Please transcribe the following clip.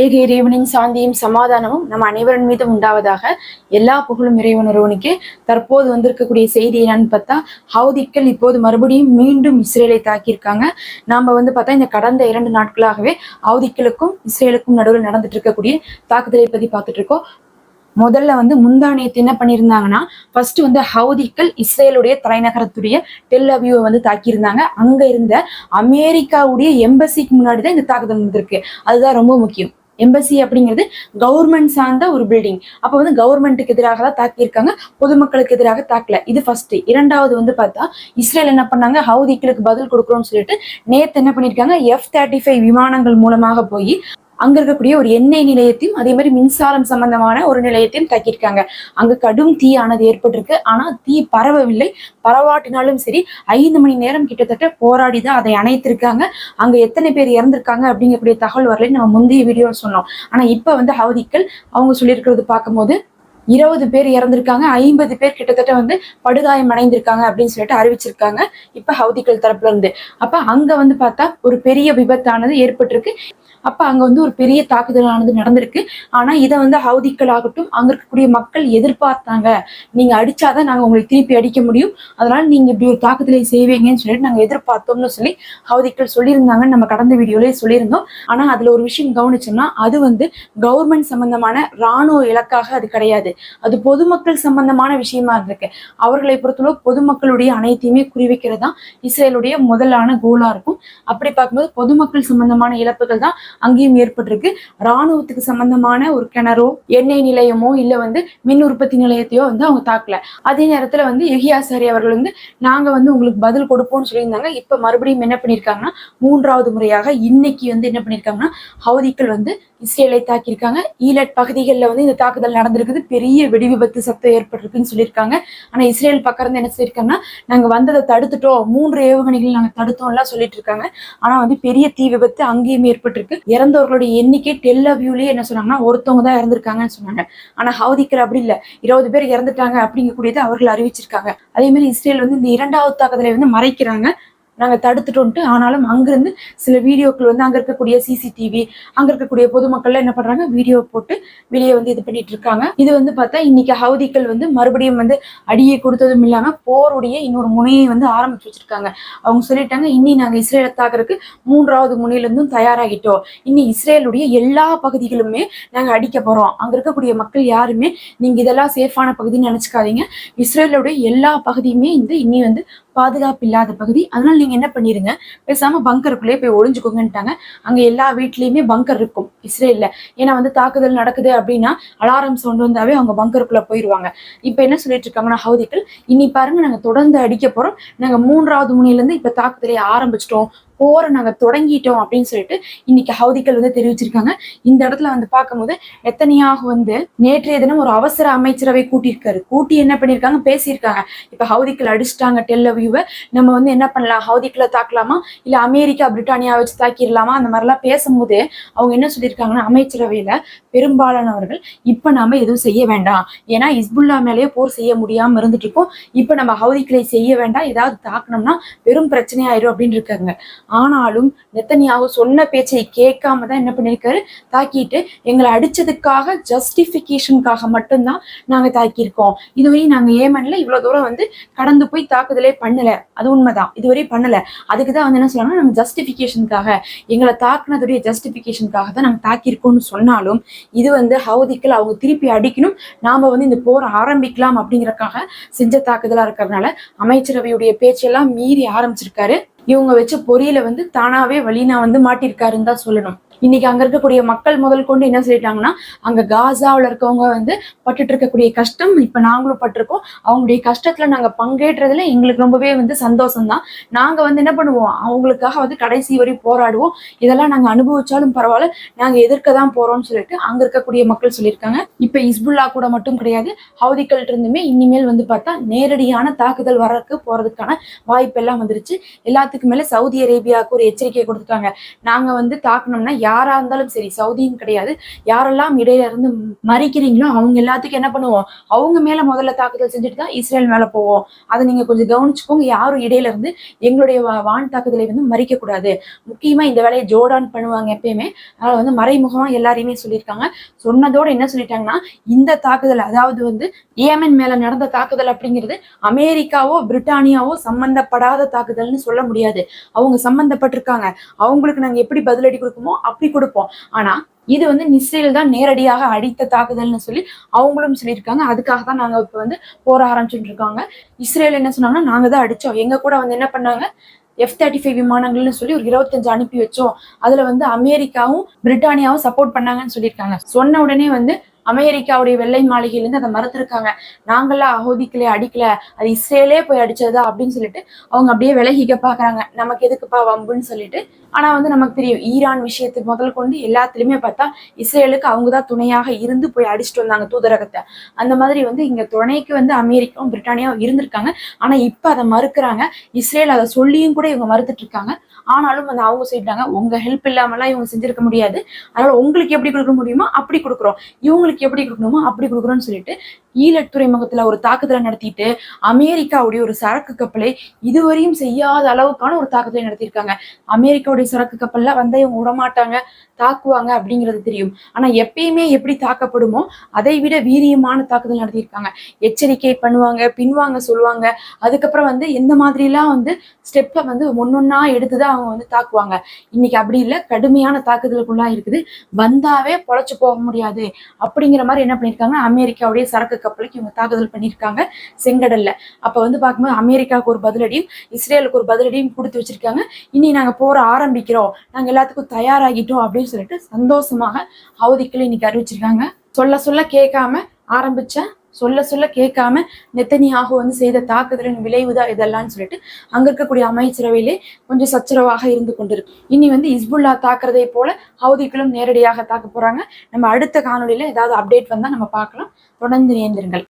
ஏக இறைவனின் சாந்தியும் சமாதானமும் நம் அனைவரின் மீதும் உண்டாவதாக எல்லா புகழும் இறைவன் ஒருவனுக்கு. தற்போது வந்திருக்கக்கூடிய செய்தி என்னன்னு பார்த்தா ஹவுதிக்கள் இப்போது மறுபடியும் மீண்டும் இஸ்ரேலை தாக்கியிருக்காங்க. நாம் வந்து பார்த்தா இந்த கடந்த இரண்டு நாட்களாகவே ஹவுதிக்களுக்கும் இஸ்ரேலுக்கும் நடுவில் நடந்துட்டு இருக்கக்கூடிய தாக்குதலை பற்றி பார்த்துட்டு இருக்கோம். முதல்ல வந்து முந்தானியத்தை என்ன பண்ணியிருந்தாங்கன்னா ஃபர்ஸ்ட் வந்து ஹவுதிக்கள் இஸ்ரேலுடைய தலைநகரத்துடைய டெல் அவியூவை வந்து தாக்கியிருந்தாங்க. அங்க இருந்த அமெரிக்காவுடைய எம்பசிக்கு முன்னாடி தான் இந்த தாக்குதல் வந்திருக்கு அதுதான் ரொம்ப முக்கியம். எம்பசி அப்படிங்கிறது கவர்மெண்ட் சார்ந்த ஒரு பில்டிங் அப்போ வந்து கவர்மெண்ட்டுக்கு எதிராக தான் தாக்கியிருக்காங்க. பொதுமக்களுக்கு எதிராக தாக்கல. இது ஃபர்ஸ்ட் இரண்டாவது வந்து பார்த்தா இஸ்ரேல் என்ன பண்ணாங்க? ஹவுதிக்களுக்கு பதில் கொடுக்குறோம்னு சொல்லிட்டு நேத்து என்ன பண்ணியிருக்காங்க? எஃப் தேர்ட்டி ஃபைவ் விமானங்கள் மூலமாக போய் அங்க இருக்கக்கூடிய ஒரு எண்ணெய் நிலையத்தையும் அதே மாதிரி மின்சாரம் சம்பந்தமான ஒரு நிலையத்தையும் தாக்கியிருக்காங்க. அங்க கடும் தீயானது ஏற்பட்டிருக்கு. ஆனா தீ பரவவில்லை. பரவாட்டினாலும் சரி ஐந்து மணி நேரம் கிட்டத்தட்ட போராடி தான் அதை அணைத்திருக்காங்க. அங்க எத்தனை பேர் இறந்திருக்காங்க அப்படிங்கக்கூடிய தகவல் வரல நம்ம முந்தைய வீடியோ சொன்னோம். ஆனா இப்ப வந்து ஹவுதிக்கள் அவங்க சொல்லியிருக்கிறது பார்க்கும்போது இருபது பேர் இறந்திருக்காங்க. ஐம்பது பேர் கிட்டத்தட்ட வந்து படுகாயம் அடைந்திருக்காங்க அப்படின்னு சொல்லிட்டு அறிவிச்சிருக்காங்க. இப்ப ஹவுதிக்கள் தரப்புல இருந்து. அப்ப அங்க வந்து பார்த்தா ஒரு பெரிய விபத்தானது ஏற்பட்டிருக்கு. அப்ப அங்க வந்து ஒரு பெரிய தாக்குதலானது நடந்திருக்கு. ஆனா இதை வந்து ஹவுதிக்கள் ஆகட்டும் அங்க இருக்கக்கூடிய மக்கள் எதிர்பார்த்தாங்க. நீங்க அடிச்சாதான் நாங்க உங்களை திருப்பி அடிக்க முடியும். அதனால நீங்க இப்படி ஒரு தாக்குதலை செய்வீங்கன்னு சொல்லிட்டு நாங்க எதிர்பார்த்தோம்னு சொல்லி ஹவுதிக்கள் சொல்லியிருந்தாங்கன்னு நம்ம கடந்த வீடியோலயே சொல்லியிருந்தோம். ஆனா அதுல ஒரு விஷயம் கவனிச்சோம்னா அது வந்து கவர்மெண்ட் சம்பந்தமான ராணுவ இலக்காக அது கிடையாது. அது பொதுமக்கள் சம்பந்தமான விஷயமா இருக்கு அவர்களை பொறுத்தளவு பொதுமக்களுடைய அனைத்தையுமே குறிவைக்கிறது தான் இஸ்ரேலுடைய முதலான கோலா இருக்கும். அப்படி பார்க்கும்போது பொதுமக்கள் சம்பந்தமான இழப்புகள் தான் அங்கேயும் ஏற்பட்டிருக்கு. ராணுவத்துக்கு சம்பந்தமான ஒரு கிணறோ எண்ணெய் நிலையமோ இல்ல வந்து மின் உற்பத்தி நிலையத்தையோ வந்து அவங்க தாக்கல. அதே நேரத்துல வந்து யுகியாசாரி அவர்கள் வந்து நாங்க வந்து உங்களுக்கு பதில் கொடுப்போம்னு சொல்லியிருந்தாங்க. இப்போ மறுபடியும் என்ன பண்ணியிருக்காங்கன்னா மூன்றாவது முறையாக இன்னைக்கு வந்து என்ன பண்ணியிருக்காங்கன்னா ஹவுதிக்கள் வந்து இஸ்ரேலை தாக்கியிருக்காங்க. ஈலட் பகுதிகளில் வந்து இந்த தாக்குதல் நடந்திருக்குது. பெரிய வெடி விபத்து சத்தம் ஏற்பட்டிருக்குன்னு சொல்லியிருக்காங்க. ஆனால் இஸ்ரேல் பக்கம் இருந்து என்ன சொல்லியிருக்காங்கன்னா நாங்கள் வந்ததை தடுத்துட்டோம். மூன்று ஏவுகணைகள் நாங்கள் தடுத்தோம்லாம் சொல்லிட்டு இருக்காங்க ஆனால் வந்து பெரிய தீ விபத்து அங்கேயும் ஏற்பட்டிருக்கு. இறந்தவர்களுடைய எண்ணிக்கை டெல்லவியூலேயே என்ன சொன்னாங்கன்னா ஒருத்தவங்க தான் இறந்திருக்காங்கன்னு சொன்னாங்க. ஆனால் ஹவுதிக்கர் அப்படி இல்லை. இருபது பேர் இறந்துட்டாங்க அப்படிங்கக்கூடியது அவர்கள் அறிவிச்சிருக்காங்க. அதே மாதிரி இஸ்ரேல் வந்து இந்த இரண்டாவது தாக்குதலை வந்து மறைக்கிறாங்க. நாங்க தடுத்துட்டோன்ட்டு ஆனாலும் அங்கிருந்து சில வீடியோக்கள் வந்து அங்க இருக்கக்கூடிய சிசிடிவி அங்க இருக்கக்கூடிய பொதுமக்கள் என்ன பண்றாங்க? வீடியோ போட்டு வெளியே வந்து இது பண்ணிட்டு இருக்காங்க. இது வந்து பார்த்தா இன்னைக்கு ஹவுதிக்கள் வந்து மறுபடியும் வந்து அடியை கொடுத்ததும் இல்லாம போருடைய இன்னொரு முனையை வந்து ஆரம்பிச்சு வச்சிருக்காங்க. அவங்க சொல்லிட்டாங்க இன்னி நாங்க இஸ்ரேலை தாக்குறதுக்கு மூன்றாவது முனையில இருந்தும் தயாராகிட்டோம். இன்னி இஸ்ரேலுடைய எல்லா பகுதிகளுமே நாங்க அடிக்க போறோம். அங்க இருக்கக்கூடிய மக்கள் யாருமே நீங்க இதெல்லாம் சேஃபான பகுதின்னு நினைச்சுக்காதீங்க. இஸ்ரேலுடைய எல்லா பகுதியுமே இந்த இன்னி வந்து பாதுகாப்பு இல்லாத பகுதி. அதனால நீங்க என்ன பண்ணிருங்க பேசாம பங்கருக்குள்ளேயே போய் ஒழிஞ்சுக்கோங்கன்ட்டாங்க அங்க எல்லா வீட்லயுமே பங்கர் இருக்கும் இஸ்ரேல்ல. ஏன்னா வந்து தாக்குதல் நடக்குது அப்படின்னா அலாரம் சவுண்ட் வந்தாவே அவங்க பங்கருக்குள்ள போயிருவாங்க. இப்ப என்ன சொல்லிட்டு இருக்காங்கன்னா ஹவுதிகள் இனி பாருங்க நாங்க தொடர்ந்து அடிக்க போறோம். நாங்க மூன்றாவது முனையில இருந்து இப்ப தாக்குதலை ஆரம்பிச்சிட்டோம். போரை நாங்க தொடங்கிட்டோம் அப்படின்னு சொல்லிட்டு இன்னைக்கு ஹவுதிகள் வந்து தெரிவிச்சிருக்காங்க. இந்த இடத்துல வந்து பார்க்கும்போது எத்தனையாக வந்து நேற்றைய தினம் ஒரு அவசர அமைச்சரவை கூட்டியிருக்காரு. கூட்டி என்ன பண்ணியிருக்காங்க? பேசியிருக்காங்க. இப்ப ஹவுதிகள் அடிச்சிட்டாங்க டெல்லவியூவை நம்ம வந்து என்ன பண்ணலாம்? ஹவுதிகளை தாக்கலாமா? இல்ல அமெரிக்கா பிரிட்டானியா வச்சு தாக்கிடலாமா? அந்த மாதிரிலாம் பேசும்போது அவங்க என்ன சொல்லியிருக்காங்கன்னா அமைச்சரவையில பெரும்பாலானவர்கள் இப்ப நாம எதுவும் செய்ய வேண்டாம். ஏன்னா இஸ்புல்லா மேலேயே போர் செய்ய முடியாம இருந்துட்டு இருக்கோம். இப்ப நம்ம ஹவுதிகளை செய்ய வேண்டாம். ஏதாவது தாக்கணும்னா பெரும் பிரச்சனை ஆயிரும் அப்படின்னு இருக்காங்க. ஆனாலும் நெத்தனியாக சொன்ன பேச்சை கேட்காம தான் என்ன பண்ணியிருக்காரு தாக்கிட்டு எங்களை அடிச்சதுக்காக ஜஸ்டிஃபிகேஷனுக்காக மட்டும்தான் நாங்கள் தாக்கியிருக்கோம். இதுவரை நாங்கள் ஏமன்ல இவ்வளோ தூரம் வந்து கடந்து போய் தாக்குதலே பண்ணலை. அது உண்மைதான். இதுவரை பண்ணலை. அதுக்கு தான் வந்து என்ன சொல்றாங்கன்னா நம்ம ஜஸ்டிஃபிகேஷனுக்காக எங்களை தாக்குனதுடைய ஜஸ்டிஃபிகேஷனுக்காக தான் நாங்கள் தாக்கியிருக்கோம்னு சொன்னாலும் இது வந்து ஹவுதிக்கல் அவங்க திருப்பி அடிக்கணும். நாம் வந்து இந்த போர் ஆரம்பிக்கலாம் அப்படிங்கிறக்காக செஞ்ச தாக்குதலாக இருக்கிறதுனால அமைச்சரவையுடைய பேச்செல்லாம் மீறி ஆரம்பிச்சிருக்காரு. இவங்க வச்ச பொறியில வந்து தானாவே வழினா வந்து மாட்டிருக்காருன்னு தான் சொல்லணும். இன்னைக்கு அங்க இருக்கக்கூடிய மக்கள் முதல் கொண்டு என்ன சொல்லிட்டாங்கன்னா அங்க காசாவில் இருக்கவங்க வந்து பட்டுட்டு இருக்கக்கூடிய கஷ்டம் இப்ப நாங்களும் பட்டிருக்கோம். அவங்களுடைய கஷ்டத்துல நாங்க பங்கேற்றதுல எங்களுக்கு ரொம்பவே வந்து சந்தோஷம் தான் நாங்க வந்து என்ன பண்ணுவோம்? அவங்களுக்காக வந்து கடைசி வரை போராடுவோம். இதெல்லாம் நாங்க அனுபவிச்சாலும் பரவாயில்ல. நாங்க எதிர்க்க தான் போறோம்னு சொல்லிட்டு அங்க இருக்கக்கூடிய மக்கள் சொல்லியிருக்காங்க. இப்ப இஸ்புல்லா கூட மட்டும் கிடையாது. ஹவுதிகள் இருந்துமே இனிமேல் வந்து பார்த்தா நேரடியான தாக்குதல் வரக்கு போறதுக்கான வாய்ப்பு எல்லாம் வந்துருச்சு. எல்லாத்துக்கும் மேல சவுதி அரேபியாவுக்கு ஒரு எச்சரிக்கை கொடுத்துருக்காங்க நாங்க வந்து தாக்கணும்னா யாரா இருந்தாலும் சரி சவுதின்னு கிடையாது. யாரெல்லாம் இடையில இருந்து மறிக்கிறீங்களோ அவங்க எல்லாத்துக்கும் என்ன பண்ணுவோம்? அவங்க மேல முதல்ல தாக்குதல் செஞ்சுட்டு தான் இஸ்ரேல் மேல போவோம். அதை நீங்க கொஞ்சம் கவனிச்சுக்கோங்க. யாரும் இடையில இருந்து எங்களுடைய வான் தாக்குதலை வந்து மறிக்க கூடாது. முக்கியமா இந்த வேலையை ஜோடான் பண்ணுவாங்க எப்பயுமே. அதனால வந்து மறைமுகமா எல்லாரையுமே சொல்லியிருக்காங்க. சொன்னதோட என்ன சொல்லிட்டாங்கன்னா இந்த தாக்குதல் அதாவது வந்து ஏமன் மேல நடந்த தாக்குதல் அப்படிங்கிறது அமெரிக்காவோ பிரிட்டானியாவோ சம்பந்தப்படாத தாக்குதல்னு சொல்ல முடியாது. அவங்க சம்பந்தப்பட்டிருக்காங்க. அவங்களுக்கு நாங்க எப்படி பதிலடி கொடுக்குமோ அப்படி கொடுப்போம். ஆனா இது வந்து இஸ்ரேல் தான் நேரடியாக அடித்த தாக்குதல்னு சொல்லி அவங்களும் சொல்லியிருக்காங்க. அதுக்காக தான் நாங்க இப்ப வந்து போற ஆரம்பிச்சுட்டு இருக்காங்க. இஸ்ரேல் என்ன சொன்னாங்கன்னா நாங்க தான் அடிச்சோம். எங்க கூட வந்து என்ன பண்ணாங்க? எஃப் தேர்ட்டி ஃபைவ் விமானங்கள்னு சொல்லி ஒரு இருபத்தஞ்சு அனுப்பி வச்சோம். அதுல வந்து அமெரிக்காவும் பிரிட்டானியாவும் சப்போர்ட் பண்ணாங்கன்னு சொல்லியிருக்காங்க. சொன்ன உடனே வந்து அமெரிக்காவுடைய வெள்ளை மாளிகையிலேருந்து அதை மறுத்திருக்காங்க. நாங்களாம் அகோதிக்கல அடிக்கல அது இஸ்ரேலே போய் அடிச்சதா அப்படின்னு சொல்லிட்டு அவங்க அப்படியே விலகிக்க பாக்குறாங்க நமக்கு எதுக்குப்பா வம்புன்னு சொல்லிட்டு. ஆனா வந்து நமக்கு தெரியும் ஈரான் விஷயத்தை முதல் கொண்டு எல்லாத்துலயுமே பார்த்தா இஸ்ரேலுக்கு அவங்க தான் துணையாக இருந்து போய் அடிச்சுட்டு வந்தாங்க தூதரகத்தை. அந்த மாதிரி வந்து இங்க துணைக்கு வந்து அமெரிக்காவும் பிரிட்டானியாவும் இருந்திருக்காங்க. ஆனா இப்ப அதை மறுக்கிறாங்க. இஸ்ரேல் அதை சொல்லியும் கூட இவங்க மறுத்துட்டு இருக்காங்க. ஆனாலும் வந்து அவங்க சொல்லிட்டாங்க உங்க ஹெல்ப் இல்லாமலாம் இவங்க செஞ்சிருக்க முடியாது. அதனால உங்களுக்கு எப்படி கொடுக்க முடியுமோ அப்படி கொடுக்குறோம். இவங்களுக்கு எப்படி கொடுக்கணுமோ அப்படி கொடுக்குறோன்னு சொல்லிட்டு ஈழத் துறைமுகத்துல ஒரு தாக்குதலை நடத்திட்டு அமெரிக்காவுடைய ஒரு சரக்கு கப்பலை இதுவரையும் செய்யாத அளவுக்கான ஒரு தாக்குதலை நடத்தியிருக்காங்க. அமெரிக்காவுடைய சரக்கு கப்பல்ல வந்து இவங்க விடமாட்டாங்க தாக்குவாங்க அப்படிங்கிறது தெரியும். ஆனா எப்பயுமே எப்படி தாக்கப்படுமோ அதை விட வீரியமான தாக்குதல் நடத்தியிருக்காங்க. எச்சரிக்கை பண்ணுவாங்க பின்வாங்க சொல்லுவாங்க. அதுக்கப்புறம் வந்து எந்த மாதிரிலாம் வந்து ஸ்டெப்பை வந்து ஒன்னொன்னா எடுத்துதான் அவங்க வந்து தாக்குவாங்க. இன்னைக்கு அப்படி இல்லை கடுமையான தாக்குதலுக்குள்ளா இருக்குது. வந்தாவே பொழைச்சு போக முடியாது அப்படிங்கிற மாதிரி என்ன பண்ணியிருக்காங்க? அமெரிக்காவுடைய சரக்கு கப்பலுக்கு இவங்க தாக்குதல் பண்ணியிருக்காங்க. செங்கடல்ல. அப்ப வந்து பார்க்கும்போது அமெரிக்காவுக்கு ஒரு பதிலடியும் இஸ்ரேலுக்கு ஒரு பதிலடியும் கொடுத்து வச்சிருக்காங்க. இனி நாங்க போற ஆரம்பிக்கிறோம். நாங்க எல்லாத்துக்கும் தயாராகிட்டோம் அப்படின்னு சொல்லிட்டு சந்தோஷமாக ஹவுதிக்கள் இன்னைக்கு அறிவிச்சிருக்காங்க. சொல்ல சொல்ல கேட்காம ஆரம்பிச்ச சொல்ல சொல்ல கேட்காம நெத்தனியாக வந்து செய்த தாக்குதலின் விளைவுதான் இதெல்லாம்னு சொல்லிட்டு அங்க இருக்கக்கூடிய அமைச்சரவையிலே கொஞ்சம் சச்சரவாக இருந்து கொண்டிருக்கு. இனி வந்து இஸ்புல்லா தாக்குறதை போல ஹவுதிகளும் நேரடியாக தாக்க போறாங்க. நம்ம அடுத்த காணொலியில ஏதாவது அப்டேட் வந்தா நம்ம பார்க்கலாம். தொடர்ந்து நேர்ந்திருங்கள்